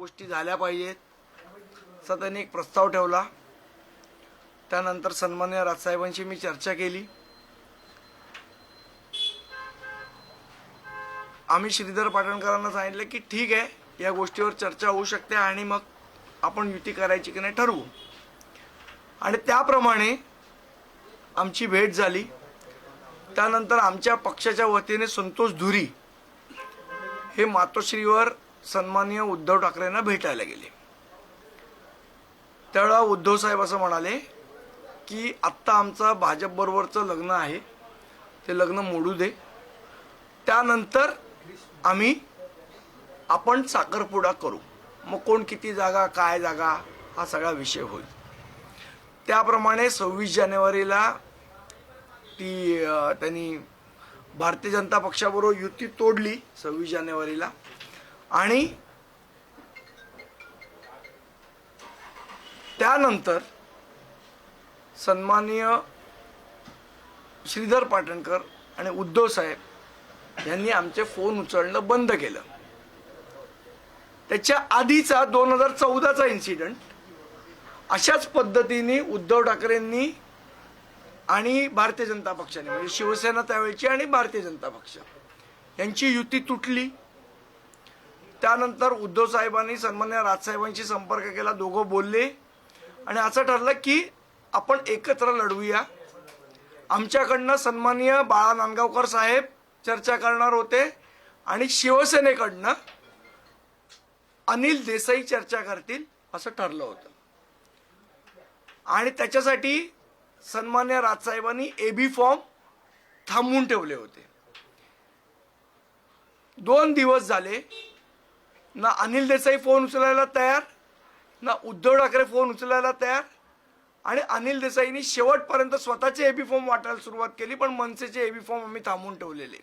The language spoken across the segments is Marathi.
गोष्टी झाल्या पाहिजेत. असा त्यांनी एक प्रस्ताव ठेवला. त्यानंतर सन्मान्य राजसाहेबांशी मी चर्चा केली. आम्ही श्रीधर पाटणकरांना सांगितलं की ठीक आहे या गोष्टीवर चर्चा होऊ शकते आणि मग आपण युती करायची की नाही ठरवू. आणि त्याप्रमाणे आमची भेट झाली. त्यानंतर आमच्या पक्षाच्या वतीने संतोष धुरी हे मातोश्रीवर सन्माननीय उद्धव ठाकरेंना भेटायला गेले. त्यावेळा उद्धव साहेब असं म्हणाले की आत्ता आमचं भाजपबरोबरचं लग्न आहे. ते लग्न मोडू दे. त्यानंतर आम्ही आपण साखरपुडा करू. मग कोण किती जागा काय जागा हा सगळा विषय होईल. त्याप्रमाणे सव्वीस जानेवारीला ती त्यांनी भारतीय जनता पक्षाबरोबर युती तोडली सव्वीस जानेवारीला. आणि त्यानंतर सन्माननीय श्रीधर पाटणकर आणि उद्धव साहेब यांनी आमचे फोन उचलणं बंद केलं. त्याच्या आधीचा दोन हजार चौदाचा इन्सिडेंट अशाच पद्धतीने उद्धव ठाकरेंनी आणि भारतीय जनता पक्षाने म्हणजे शिवसेना त्यावेळची आणि भारतीय जनता पक्ष यांची युती तुटली. त्यानंतर उद्धव साहेबांनी सन्मान्य राजसाहेबांशी संपर्क केला दोघं बोलले. आणि असं ठरलं की आपण एकत्र लढवूया. आमच्याकडनं सन्मान्य बाळा नांदगावकर साहेब चर्चा करणार होते आणि शिवसेनेकडनं अनिल देसाई चर्चा करतील असं ठरलं होतं. आणि त्याच्यासाठी सन्मान्य राजसाहेबांनी ए बी फॉर्म थांबवून ठेवले होते. दोन दिवस झाले ना अनिल देसाई फोन उचलायला तयार ना उद्धव ठाकरे फोन उचलायला तयार आणि अनिल देसाईंनी शेवटपर्यंत स्वतःचे एबी फॉर्म वाटायला सुरुवात केली पण मनसेचे एबी फॉर्म आम्ही थांबवून ठेवलेले.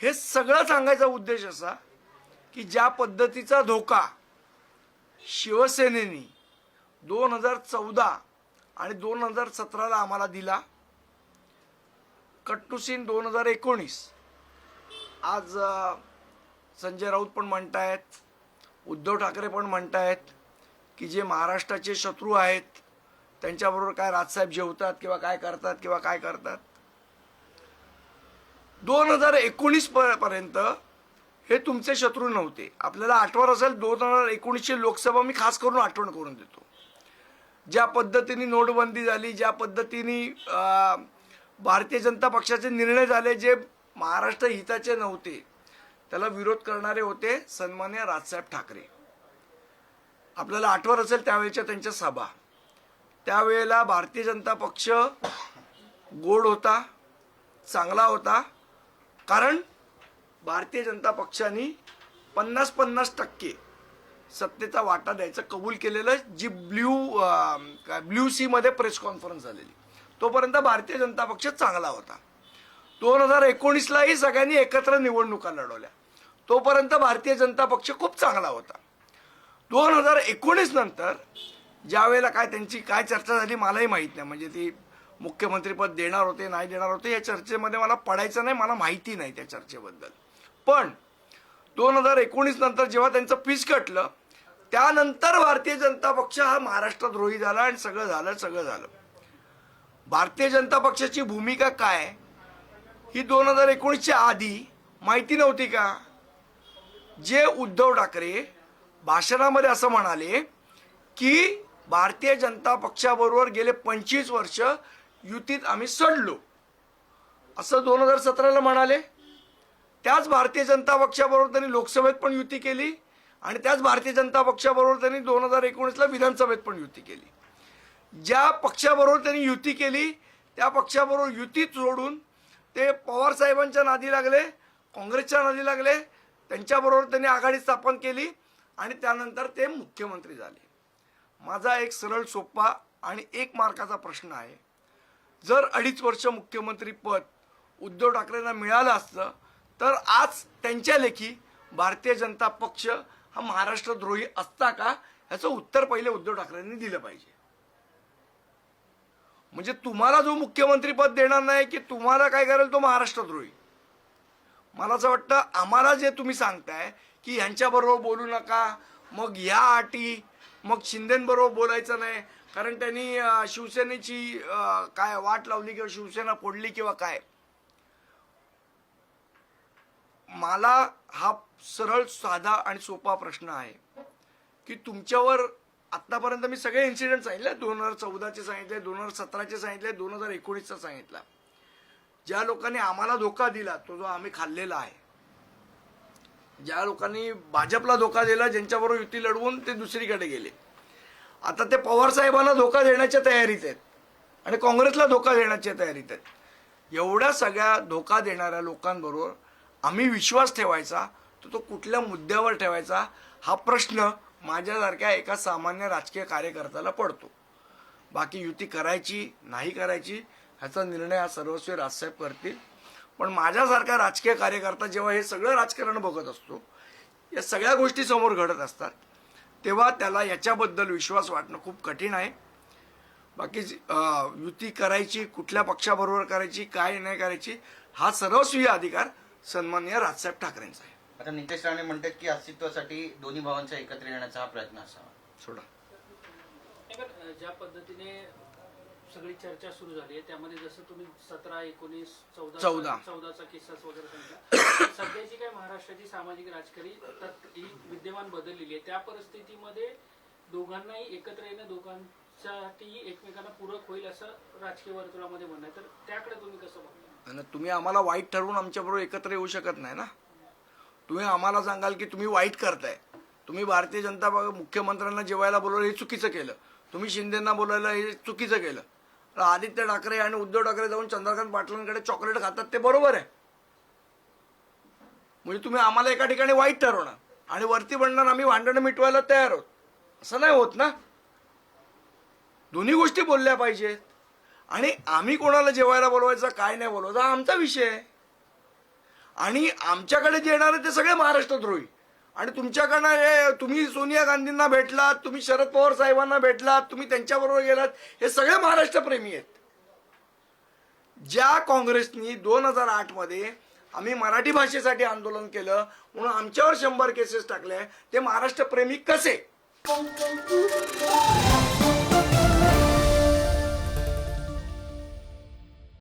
हे सगळं सांगायचा उद्देश असा की ज्या पद्धतीचा धोका शिवसेनेनी दोन हजार चौदा आणि दोन हजार सतराला आम्हाला दिला कट्टुसीन दोन हजार एकोणीस. आज संजय राऊत पण म्हणतायत उद्धव ठाकरे पण म्हणतायत की जे महाराष्ट्राचे शत्रू आहेत त्यांच्याबरोबर काय राजसाहेब जेवतात किंवा काय करतात किंवा काय करतात? दोन हजार एकोणीस पर्यंत हे तुमचे शत्रू नव्हते. आपल्याला आठवण असेल दोन हजार एकोणीसची लोकसभा मी खास करून आठवण करून देतो. ज्या पद्धतीने नोटबंदी झाली ज्या पद्धतीने भारतीय जनता पक्षाचे निर्णय झाले जे महाराष्ट्र हिताचे नव्हते त्याला विरोध करणारे होते सन्मान्य राजसाहेब ठाकरे. आपल्याला आठवत असेल त्यावेळेच्या त्यांच्या सभा. त्यावेळेला भारतीय जनता पक्ष गोड होता चांगला होता कारण भारतीय जनता पक्षाने पन्नास पन्नास टक्के सत्तेचा वाटा द्यायचं कबूल केलेलं जी ब्ल्यू काय ब्ल्यू सीमध्ये प्रेस कॉन्फरन्स झालेली. तोपर्यंत भारतीय जनता पक्ष चांगला होता. दोन हजार एकोणीसलाही सगळ्यांनी एकत्र निवडणुका लढवल्या. तोपर्यंत भारतीय जनता पक्ष खूप चांगला होता. दोन हजार एकोणीस नंतर ज्या वेळेला काय त्यांची काय चर्चा झाली मलाही माहीत नाही. म्हणजे ती मुख्यमंत्रीपद देणार होते नाही देणार होते या चर्चेमध्ये मला पडायचं नाही मला माहिती नाही त्या चर्चेबद्दल. पण दोन हजार एकोणीस नंतर जेव्हा त्यांचं पीस कटलं त्यानंतर भारतीय जनता पक्ष हा महाराष्ट्रद्रोही झाला आणि सगळं झालं सगळं झालं. भारतीय जनता पक्षाची भूमिका काय? ही दोन हजार एकोणीसच्या आधी माहिती नव्हती का? जे उद्धव ठाकरे भाषणामध्ये असं म्हणाले की भारतीय जनता पक्षाबरोबर गेले पंचवीस वर्ष युतीत आम्ही सडलो. असं दोन हजार सतराला म्हणाले. त्याच भारतीय जनता पक्षाबरोबर त्यांनी लोकसभेत पण युती केली आणि त्याच भारतीय जनता पक्षाबरोबर त्यांनी दोन हजार एकोणीसला विधानसभेत पण युती केली. ज्या पक्षाबरोबर त्यांनी युती केली त्या पक्षाबरोबर युती सोडून ते पवार साहेबांच्या नादी लागले काँग्रेसच्या नादी लागले त्यांच्याबरोबर त्यांनी आघाडी स्थापन केली आणि त्यानंतर ते मुख्यमंत्री झाले. माझा एक सरळ सोपा आणि एक मार्काचा प्रश्न आहे. जर अडीच वर्ष मुख्यमंत्री पद उद्धव ठाकरेंना मिळालं असतं तर आज त्यांच्या लेखी भारतीय जनता पक्ष हा महाराष्ट्रद्रोही असता का? ह्याचं उत्तर पहिले उद्धव ठाकरेंनी दिलं पाहिजे. म्हणजे तुम्हाला जो मुख्यमंत्री पद देणार नाही की तुम्हाला काय करेल तो महाराष्ट्रद्रोही? मला असं वाटतं आम्हाला जे तुम्ही सांगताय की ह्यांच्याबरोबर बोलू नका मग ह्या अटी मग शिंदेबरोबर बोलायचं नाही कारण त्यांनी शिवसेनेची काय वाट लावली किंवा शिवसेना फोडली किंवा काय? मला हा सरळ साधा आणि सोपा प्रश्न आहे की तुमच्यावर आतापर्यंत मी सगळे इन्सिडेंट सांगितले दोन हजार चौदाचे सांगितले दोन हजार सतराचे सांगितले दोन हजार एकोणीसचा सांगितला. ज्या लोकांनी आम्हाला धोका दिला तो जो आम्ही खाल्लेला आहे. ज्या लोकांनी भाजपला धोका दिला ज्यांच्याबरोबर युती लढवून ते दुसरीकडे गेले. आता ते पवार साहेबांना धोका देण्याच्या तयारीत आहेत आणि काँग्रेसला धोका देण्याच्या तयारीत आहेत. एवढ्या सगळ्या धोका देणाऱ्या लोकांबरोबर आम्ही विश्वास ठेवायचा तर तो कुठल्या मुद्द्यावर ठेवायचा हा प्रश्न माझ्यासारख्या एका सामान्य राजकीय कार्यकर्त्याला पडतो. बाकी युती करायची नाही करायची ह्याचा निर्णय हा सर्वस्वी राजसाहेब करतील पण माझ्यासारखा राजकीय कार्यकर्ता जेव्हा हे सगळं राजकारण बघत असतो या सगळ्या गोष्टी समोर घडत असतात तेव्हा त्याला याच्याबद्दल विश्वास वाटणं खूप कठीण आहे. बाकी युती करायची कुठल्या पक्षाबरोबर करायची काय नाही करायची हा सर्वस्वी अधिकार सन्माननीय राजसाहेब ठाकरेंचा आहे. आता नितेश राणे म्हणतात की अस्तित्वासाठी दोन्ही भावांचा एकत्र येण्याचा हा प्रयत्न असावा. सोडा. ज्या पद्धतीने सगळी चर्चा सुरू झाली आहे. त्यामध्ये जसं तुम्ही सतरा एकोणीस चौदा चौदा. चौदाचा किस्सा वगैरे सांगितला. सध्याची काय महाराष्ट्राची सामाजिक राजकारी तत्- ही विद्यमान बदललेली आहे. त्या परिस्थितीमध्ये दोघांनाही एकत्र येणं दोघांसाठी एकमेकांना पूरक होईल असं राजकीय वर्तुळामध्ये म्हणणं तर त्याकडे तुम्ही कसं बघता? आणि तुम्ही आम्हाला वाईट ठरवून आमच्याबरोबर एकत्र येऊ शकत नाही ना? तुम्ही आम्हाला सांगाल की तुम्ही वाईट करताय. तुम्ही भारतीय जनता मुख्यमंत्र्यांना जेवायला बोलवलं हे चुकीचं केलं. तुम्ही शिंदेना बोलायला हे चुकीचं केलं. आदित्य ठाकरे आणि उद्धव ठाकरे जाऊन चंद्रकांत पाटलांकडे चॉकलेट खातात ते बरोबर आहे. म्हणजे तुम्ही आम्हाला एका ठिकाणी वाईट ठरवणार. आणि वरती म्हणणार आम्ही भांडणं मिटवायला तयार आहोत. असं नाही होत ना? दोन्ही गोष्टी बोलल्या पाहिजेत. आणि आम्ही कोणाला जेवायला बोलवायचं काय नाही बोलवायचा आमचा विषय आहे. आणि आमच्याकडे जे येणार आहे ते सगळे महाराष्ट्रद्रोही. आणि तुमच्याकडनं हे तुम्ही सोनिया गांधींना भेटलात तुम्ही शरद पवार साहेबांना भेटलात तुम्ही त्यांच्याबरोबर गेलात हे सगळे महाराष्ट्रप्रेमी आहेत. ज्या काँग्रेसनी दोन हजार आठमध्ये आम्ही मराठी भाषेसाठी आंदोलन केलं म्हणून आमच्यावर शंभर केसेस टाकले ते महाराष्ट्रप्रेमी कसे?